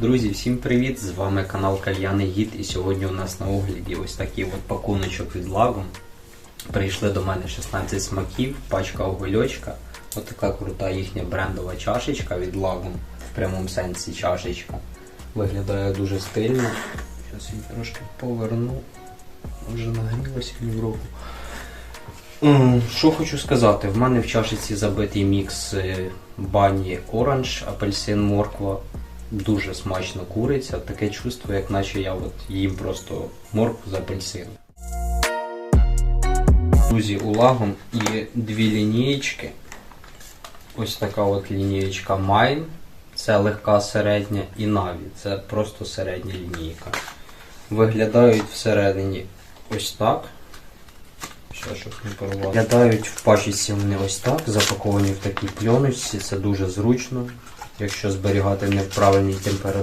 Друзі, всім привіт! З вами канал Кальяний Гід і сьогодні у нас на огляді ось такий от пакуночок від Лагом. Прийшли до мене 16 смаків, пачка огольочка. Ось така крута їхня брендова чашечка від Лагом, в прямому сенсі чашечка. Виглядає дуже стильно. Зараз її трошки поверну. Вже нагрілося в руку. Що хочу сказати, в мене в чашиці забитий мікс е, бані оранж, апельсин, морква. Дуже смачно куриця. Таке чувство, як наче я от їм просто моркву з апельсину. Друзі, улагом є дві лінієчки. Ось така от лінієчка Mine. Це легка середня і Navі. Це просто середня лінійка. Виглядають всередині ось так. Щоб не порвати. Виглядають в пачці вони ось так, запаковані в такій пленочці, це дуже зручно. Якщо зберігати не в правильній температурі.